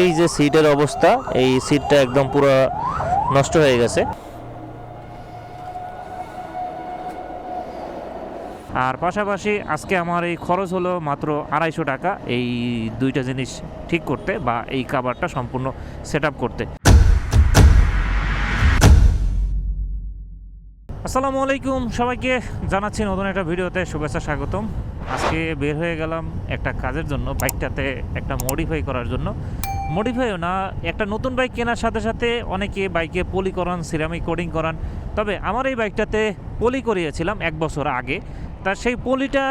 এই যে সিটের অবস্থা, এই সিটটা একদম পুরো নষ্ট হয়ে গেছে। আর পাশাপাশি আজকে আমার এই খরচ হলো মাত্র আড়াইশো টাকা এই দুইটা জিনিস ঠিক করতে বা এই কাভারটা সম্পূর্ণ সেট করতে। আসসালামু আলাইকুম, সবাইকে জানাচ্ছি নতুন একটা ভিডিওতে শুভেচ্ছা স্বাগতম। আজকে বের হয়ে গেলাম একটা কাজের জন্য, বাইকটাতে একটা মডিফাই করার জন্য। মডিফাইও না, একটা নতুন বাইক কেনার সাথে সাথে অনেকে বাইকে পলি করান সিরামিক কোডিং করান। তবে আমার এই বাইকটাতে পলি করিয়েছিলাম এক বছর আগে। তা সেই পলিটা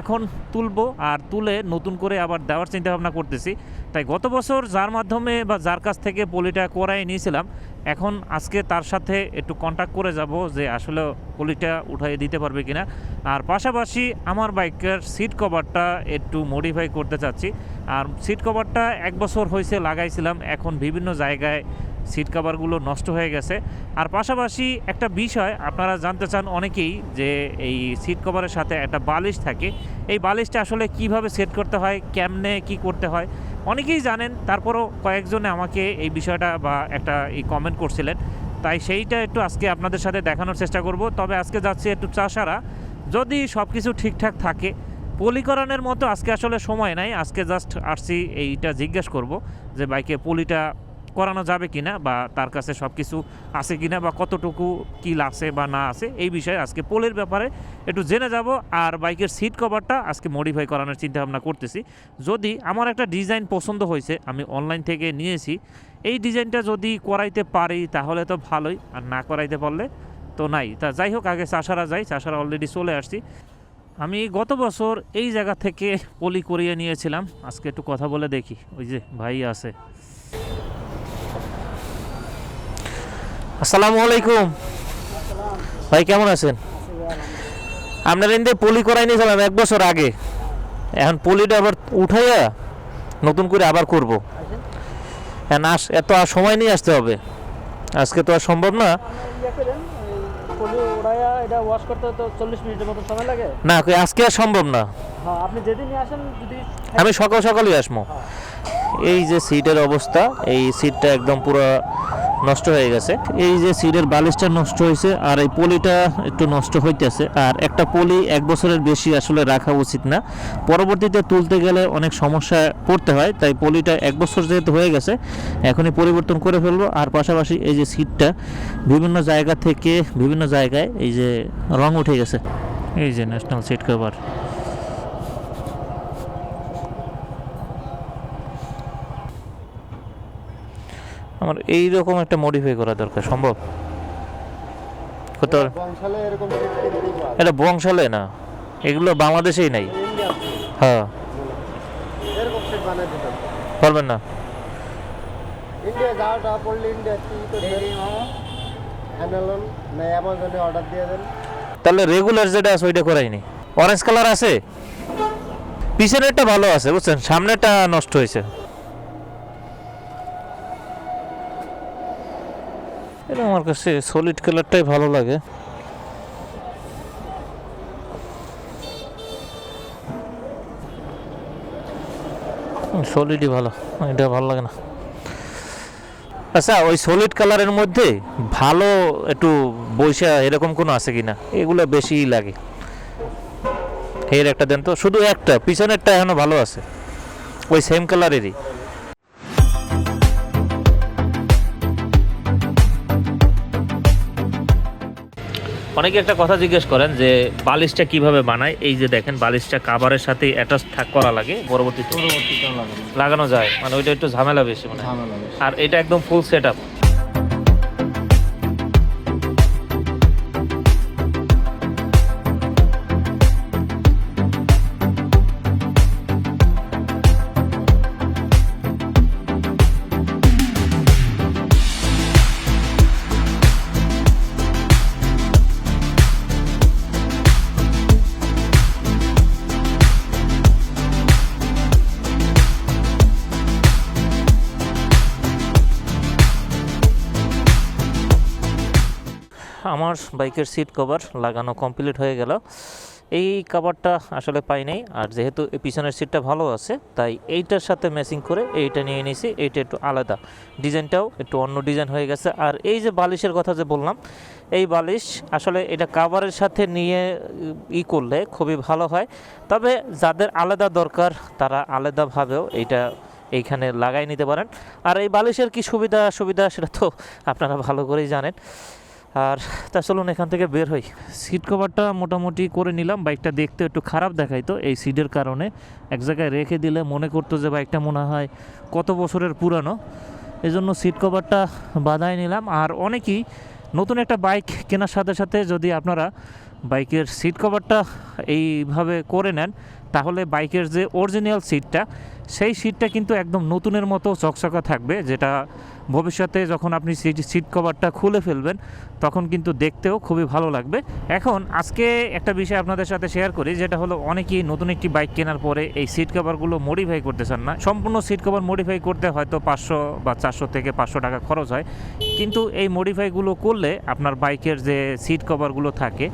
এখন তুলবো আর তুলে নতুন করে আবার দেওয়ার চিন্তাভাবনা করতেছি। তাই গত বছর যার মাধ্যমে বা যার কাছ থেকে পলিটা করাই নিয়েছিলাম এখন আজকে তার সাথে একটু কন্ট্যাক্ট করে যাব যে আসলে পলিটা উঠাই দিতে পারবে কিনা। আর পাশাপাশি আমার বাইকের সিট কভারটা একটু মডিফাই করতে চাচ্ছি। আর সিট কভারটা এক বছর হয়েছে লাগাইছিলাম, এখন বিভিন্ন জায়গায় সিট কভারগুলো নষ্ট হয়ে গেছে। আর পাশাপাশি একটা বিষয়, আপনারা জানতে চান অনেকেই যে এই সিট কভারের সাথে একটা বালিশ থাকে। এই বালিশটা আসলে কীভাবে সেট করতে হয়, কেমনে কি করতে হয়? অনেকেই জানেন, তারপরও কয়েকজনে আমাকে এই বিষয়টা বা একটা এই কমেন্ট করছিলেন। তাই সেইটা একটু আজকে আপনাদের সাথে দেখানোর চেষ্টা করব। তবে আজকে যাচ্ছি একটু চাষারা। যদি সব কিছু ঠিকঠাক থাকে, পলিকরণের মতো আজকে আসলে সময় নাই। আজকে জাস্ট আসছি, এইটা জিজ্ঞেস করব যে বাইকে পলিটা করানো যাবে কিনা বা তার কাছে সব কিছু আছে কিনা বা কতটুকু কি লাগছে বা না আছে, এই বিষয়ে আজকে পোলের ব্যাপারে একটু জেনে যাব। আর বাইকের সিট কভারটা আজকে মডিফাই করানোর চিন্তা ভাবনা করতেছি। যদি আমার একটা ডিজাইন পছন্দ হয়েছে, আমি অনলাইন থেকে নিয়েছি, এই ডিজাইনটা যদি করাইতে পারি তাহলে তো ভালোই, আর না করাইতে পারলে তো নাই। তা যাই হোক, আগে চাষারা যাই, চাষারা অলরেডি চলে আসছি। আমি গত বছর এই জায়গা থেকে পলি করিয়ে নিয়েছিলাম। আজকে একটু কথা বলে দেখি, ওই যে ভাই আছে। আসসালামু আলাইকুম। ভাই কেমন আছেন? আপনার এনে পলি করাই নিয়েছিলাম এক বছর আগে। এখন পলিটা আবার উঠাইয়া নতুন করে আবার করব। এখন আস এত আর সময় নিয়ে আসতে হবে। আজকে তো আর সম্ভব না। না আজকে আর সম্ভব না। হ্যাঁ আমি সকাল সকালই আসব। এই যে সিটের অবস্থা এই সিটটা একদম পুরো নষ্ট হয়ে গেছে। এই যে সিটের বালিশটা নষ্ট হয়েছে আর এই পলিটা একটু নষ্ট হইতেছে। আর একটা পলি এক বছরের বেশি আসলে রাখা উচিত না। পরবর্তীতে তুলতে গেলে অনেক সমস্যা পড়তে হয়, তাই পলিটা এক বছর যেহেতু হয়ে গেছে, এখনই পরিবর্তন করে ফেলব। আর পাশাপাশি এই যে সিটটা বিভিন্ন জায়গা থেকে বিভিন্ন জায়গায় এই যে রং উঠে গেছে। এই যে ন্যাশনাল সিট কভার আমার এই রকম একটা মডিফাই করা দরকার সম্ভব? যায়। এটা বংশালে না এগুলো বাংলাদেশেই নাই। হ্যাঁ। এরকম সেট বানাই দিতে পারবেন না? ইন্ডিয়া যাওয়াটা পড়লে ইন্ডিয়া অ্যামাজন না অ্যামাজনে অর্ডার দিয়ে দেন। তাহলে রেগুলার যেটা আছে ওইটা করাইনি। অরেঞ্জ কালার আছে? পিছনেরটা ভালো আছে বুঝছেন? সামনেটা নষ্ট হয়েছে। এটা আমার কাছে সলিড কালারটাই ভালো লাগে। সলিডই ভালো, এটা ভালো লাগে না। আচ্ছা ওই সলিড কালারের মধ্যে ভালো একটু বৈশা এরকম কোনো আছে কিনা? এগুলো বেশিই লাগে। এর একটা দেন তো, শুধু একটা, পিছনেরটা এখনও ভালো আছে। ওই সেম কালারেরই অনেকে একটা কথা জিজ্ঞেস করেন যে বালিশটা কীভাবে বানায়? এই যে দেখেন বালিশটা কাভারের সাথে অ্যাটাচ থাক করা লাগে পরবর্তীতে। লাগানো যায়। মানে ওইটা একটু ঝামেলা বেশি মানে আর এটা একদম ফুল সেট আপ আমার বাইকের সিট কভার লাগানো কমপ্লিট হয়ে গেল। এই কাভারটা আসলে পাই নাই, আর যেহেতু পিছনের সিটটা ভালো আছে, তাই এইটার সাথে ম্যাচিং করে এইটা নিয়ে নিয়েছি এইটা একটু আলাদা। ডিজাইনটাও একটু অন্য ডিজাইন হয়ে গেছে। আর এই যে বালিশের কথা যে বললাম, এই বালিশ আসলে এটা কাভারের সাথে নিয়ে, ই করলে খুবই ভালো হয়। তবে যাদের আলাদা দরকার, তারা আলাদাভাবেও এইটা এইখানে লাগাই নিতে পারেন। আর এই বালিশের কি সুবিধা সুবিধা সেটা তো আপনারা ভালো করেই জানেন। আর তা চলুন এখান থেকে বের হই। সিট কভারটা মোটামুটি করে নিলাম বাইকটা দেখতে একটু খারাপ দেখাইতো এই সিটের কারণে। এক জায়গায় রেখে দিলে মনে করতো যে বাইকটা মনে হয় কত বছরের পুরানো। এই জন্য সিট কভারটা বাঁধাই নিলাম। আর অনেকেই নতুন একটা বাইক কেনার সাথে সাথে যদি আপনারা বাইকের সিট কভারটা এইভাবে করে নেন তাহলে বাইকের যে অরিজিনাল সিটটা সেই সিটটা কিন্তু একদম নতুনের মতো চকচকা থাকবে, যেটা ভবিষ্যতে যখন আপনি সিট সিট কভারটা খুলে ফেলবেন, তখন কিন্তু দেখতেও খুবই ভালো লাগবে। এখন আজকে একটা বিষয় আপনাদের সাথে শেয়ার করি, যেটা হলো অনেকেই নতুন একটি বাইক কেনার পরে এই সিট কভারগুলো মডিফাই করতে চান না। সম্পূর্ণ সিট কভার মডিফাই করতে হয়তো পাঁচশো বা চারশো থেকে পাঁচশো টাকা খরচ হয়। কিন্তু এই মডিফাইগুলো করলে আপনার বাইকের যে সিট কভারগুলো থাকে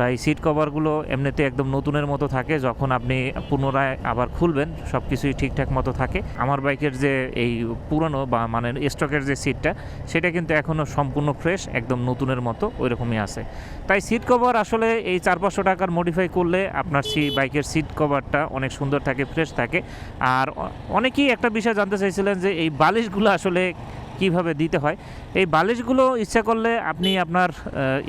তাই সিট কভারগুলো এমনিতে একদম নতুনের মতো থাকে, যখন আপনি পুনরায় আবার খুলবেন সব কিছুই ঠিকঠাক মতো থাকে। আমার বাইকের যে এই পুরনো বা মানে স্টকের যে সিটটা সেটা কিন্তু এখনও সম্পূর্ণ ফ্রেশ একদম নতুনের মতো, ওইরকমই আছে। তাই সিট কভার আসলে এই চার পাঁচশো টাকার মডিফাই করলে আপনার সি বাইকের সিট কভারটা অনেক সুন্দর থাকে ফ্রেশ থাকে। আর অনেকেই একটা বিষয় জানতে চাইছিলেন যে এই বালিশগুলো আসলে কীভাবে দিতে হয়। এই বালিশগুলো ইচ্ছা করলে আপনি আপনার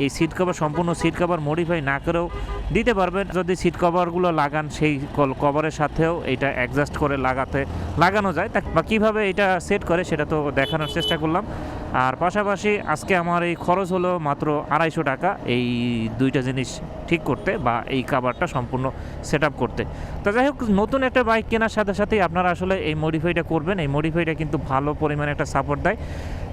এই সিট কভার সম্পূর্ণ সিট কভার মডিফাই না করেও দিতে পারবেন। যদি সিট কভারগুলো লাগান, সেই কভারের সাথেও এটা অ্যাডজাস্ট করে লাগাতে, লাগানো যায়। তা বা কীভাবে এটা সেট করে সেটা তো দেখানোর চেষ্টা করলাম। আর পাশাপাশি আজকে আমার এই খরচ হলো মাত্র আড়াইশো টাকা এই দুইটা জিনিস ঠিক করতে বা এই কাভারটা সম্পূর্ণ সেট করতে। তো যাই হোক, নতুন একটা বাইক কেনার সাথে সাথেই আপনারা আসলে এই মডিফাইটা করবেন। এই মডিফাইটা কিন্তু ভালো পরিমাণে একটা সাপোর্ট দেয়।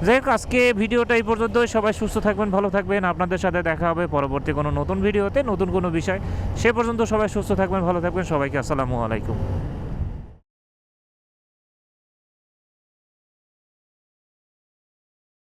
যাই হোক, আজকে ভিডিওটা এই পর্যন্তই। সবাই সুস্থ থাকবেন, ভালো থাকবেন। আপনাদের সাথে দেখা হবে পরবর্তী কোনো নতুন ভিডিওতে, নতুন কোনো বিষয়। সে পর্যন্ত সবাই সুস্থ থাকবেন, ভালো থাকবেন। সবাইকে আসসালামু আলাইকুম।